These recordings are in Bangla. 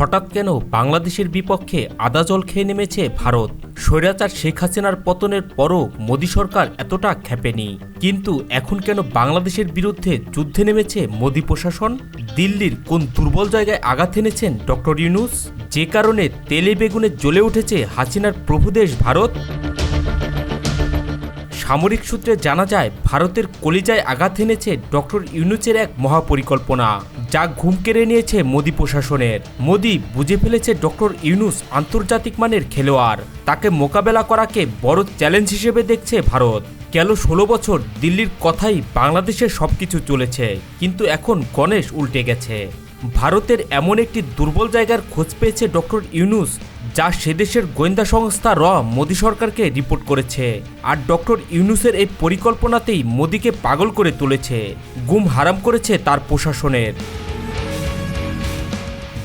হঠাৎ কেন বাংলাদেশের বিপক্ষে আদা জল খেয়ে নেমেছে ভারত? স্বৈরাচার শেখ হাসিনার পতনের পরও মোদী সরকার এতটা খেপেনি। কিন্তু এখন কেন বাংলাদেশের বিরুদ্ধে যুদ্ধে নেমেছে মোদী প্রশাসন? দিল্লির কোন দুর্বল জায়গায় আঘাত এনেছেন ডক্টর ইউনুস? যে কারণে তেলে বেগুনে জ্বলে উঠেছে হাসিনার প্রভুদেশ ভারত? সামরিক সূত্রে জানা যায়, ভারতের কলিজায় আঘাত এনেছে ডক্টর ইউনুসের এক মহাপরিকল্পনা, যা ঘুম কেড়ে নিয়েছে মোদী প্রশাসনের। মোদী বুঝে ফেলেছে ডক্টর ইউনুস আন্তর্জাতিক মানের খেলোয়াড়। তাকে মোকাবেলা করাকে বড় চ্যালেঞ্জ হিসেবে দেখছে ভারত। গেল ষোলো বছর দিল্লির কথাই বাংলাদেশে সবকিছু চলেছে, কিন্তু এখন গণেশ উল্টে গেছে। ভারতের এমন একটি দুর্বল জায়গার খোঁজ পেয়েছে ডক্টর ইউনুস যা সেদেশের গোয়েন্দা সংস্থা র মোদী সরকারকে রিপোর্ট করেছে। আর ডক্টর ইউনুসের এই পরিকল্পনাতেই মোদীকে পাগল করে তুলেছে, গুম হারাম করেছে তার প্রশাসনের।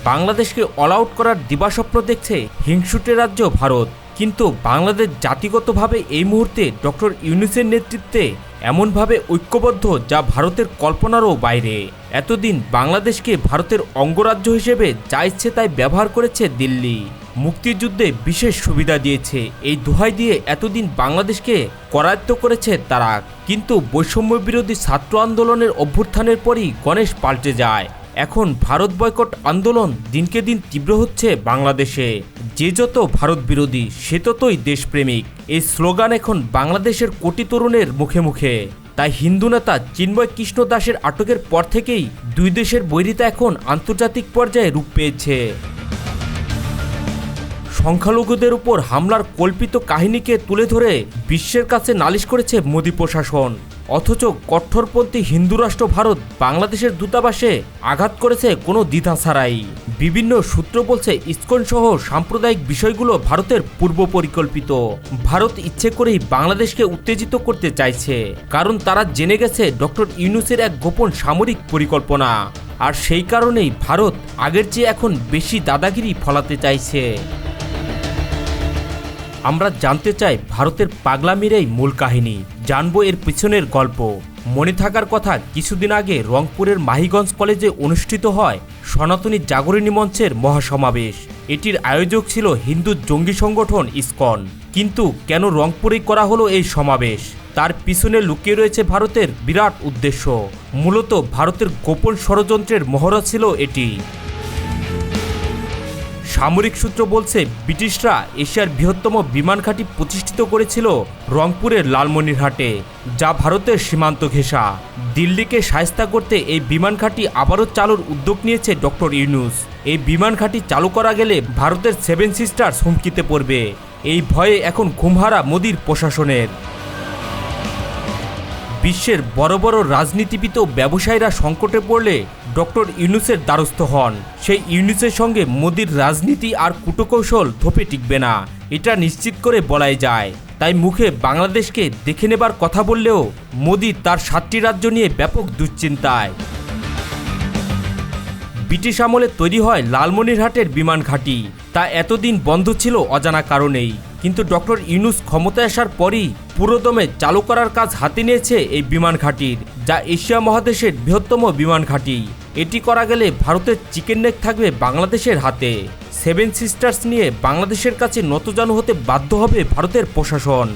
বাংলাদেশকে অল আউট করার দিবাস্বপ্ন দেখছে হিংসুটে রাজ্য ভারত। কিন্তু বাংলাদেশ জাতিগতভাবে এই মুহূর্তে ডক্টর ইউনুসের নেতৃত্বে এমনভাবে ঐক্যবদ্ধ যা ভারতের কল্পনারও বাইরে। এতদিন বাংলাদেশকে ভারতের অঙ্গরাজ্য হিসেবে যা ইচ্ছে তাই ব্যবহার করেছে দিল্লি। মুক্তিযুদ্ধে বিশেষ সুবিধা দিয়েছে। এই দোহাই দিয়ে এতদিন বাংলাদেশকে করায়ত্ত করেছে তারা। কিন্তু বৈষম্য বিরোধী ছাত্র আন্দোলনের অভ্যুত্থানের পরই গণেশ পাল্টে যায়। এখন ভারত বয়কট আন্দোলন দিনকে দিন তীব্র হচ্ছে বাংলাদেশে। যে যত ভারত বিরোধী, সে ততই দেশপ্রেমিক। এই স্লোগান এখন বাংলাদেশের কোটি তরুণের মুখে মুখে। তাই হিন্দু নেতা চিন্ময় কৃষ্ণ দাসের আটকের পর থেকেই দুই দেশের বৈরিতা এখন আন্তর্জাতিক পর্যায়ে রূপ পেয়েছে। সংখ্যালঘুদের উপর হামলার কল্পিত কাহিনীকে তুলে ধরে বিশ্বের কাছে নালিশ করেছে মোদী প্রশাসন। অথচ কঠোরপন্থী হিন্দু রাষ্ট্র ভারত বাংলাদেশের দূতাবাসে আঘাত করেছে কোনো দ্বিধা ছাড়াই। বিভিন্ন সূত্র বলছে ইস্কন সহ সাম্প্রদায়িক বিষয়গুলো ভারতের পূর্ব পরিকল্পিত। ভারত ইচ্ছে করেই বাংলাদেশকে উত্তেজিত করতে চাইছে, কারণ তারা জেনে গেছে ডক্টর ইউনুসের এক গোপন সামরিক পরিকল্পনা। আর সেই কারণেই ভারত আগের চেয়ে এখন বেশি দাদাগিরি ফলাতে চাইছে। আমরা জানতে চাই ভারতের পাগলামির এই মূল কাহিনী। জানব এর পিছনের গল্প। মনে থাকার কথা, কিছুদিন আগে রংপুরের মাহিগঞ্জ কলেজে অনুষ্ঠিত হয় সনাতনী জাগরণী মঞ্চের মহাসমাবেশ। এটির আয়োজক ছিল হিন্দু জঙ্গি সংগঠন ইসকন। কিন্তু কেন রংপুরেই করা হলো এই সমাবেশ? তার পিছনে লুকিয়ে রয়েছে ভারতের বিরাট উদ্দেশ্য। মূলত ভারতের গোপন ষড়যন্ত্রের মহড়া ছিল এটি। সামরিক সূত্র বলছে, ব্রিটিশরা এশিয়ার বৃহত্তম বিমান ঘাঁটি প্রতিষ্ঠিত করেছিল রংপুরের লালমনিরহাটে, যা ভারতের সীমান্ত ঘেঁষা। দিল্লিকে সায়স্তা করতে এই বিমান ঘাঁটি আবারও চালুর উদ্যোগ নিয়েছে ডক্টর ইউনুস। এই বিমান ঘাঁটি চালু করা গেলে ভারতের সেভেন সিস্টার্স হুমকিতে পড়বে। এই ভয়ে এখন ঘুমহারা মোদির প্রশাসনের। বিশ্বের বড় বড় রাজনীতিবিদ ও ব্যবসায়ীরা সংকটে পড়লে ডক্টর ইউনুসের দ্বারস্থ হন। সেই ইউনুসের সঙ্গে মোদির রাজনীতি আর কুটকৌশল ধোপে টিকবে না। এটা নিশ্চিত করে বলাই যায়। তাই মুখে বাংলাদেশকে দেখে নেবার কথা বললেও মোদি তার সাতটি রাজ্য নিয়ে ব্যাপক দুশ্চিন্তায়। ব্রিটিশ আমলে তৈরি হয় লালমনিরহাটের বিমান ঘাঁটি। তা এতদিন বন্ধ ছিল অজানা কারণেই। কিন্তু ডক্টর ইউনুস ক্ষমতায় আসার পরই পুরোদমে চালু করার কাজ হাতে নিয়েছে এই বিমান ঘাঁটির, যা এশিয়া মহাদেশের বৃহত্তম বিমান ঘাঁটি। এটি করা গেলে ভারতের চিকেন নেক থাকবে বাংলাদেশের হাতে। সেভেন সিস্টার্স নিয়ে বাংলাদেশের কাছে নতজানু হতে বাধ্য হবে ভারতের প্রশাসন।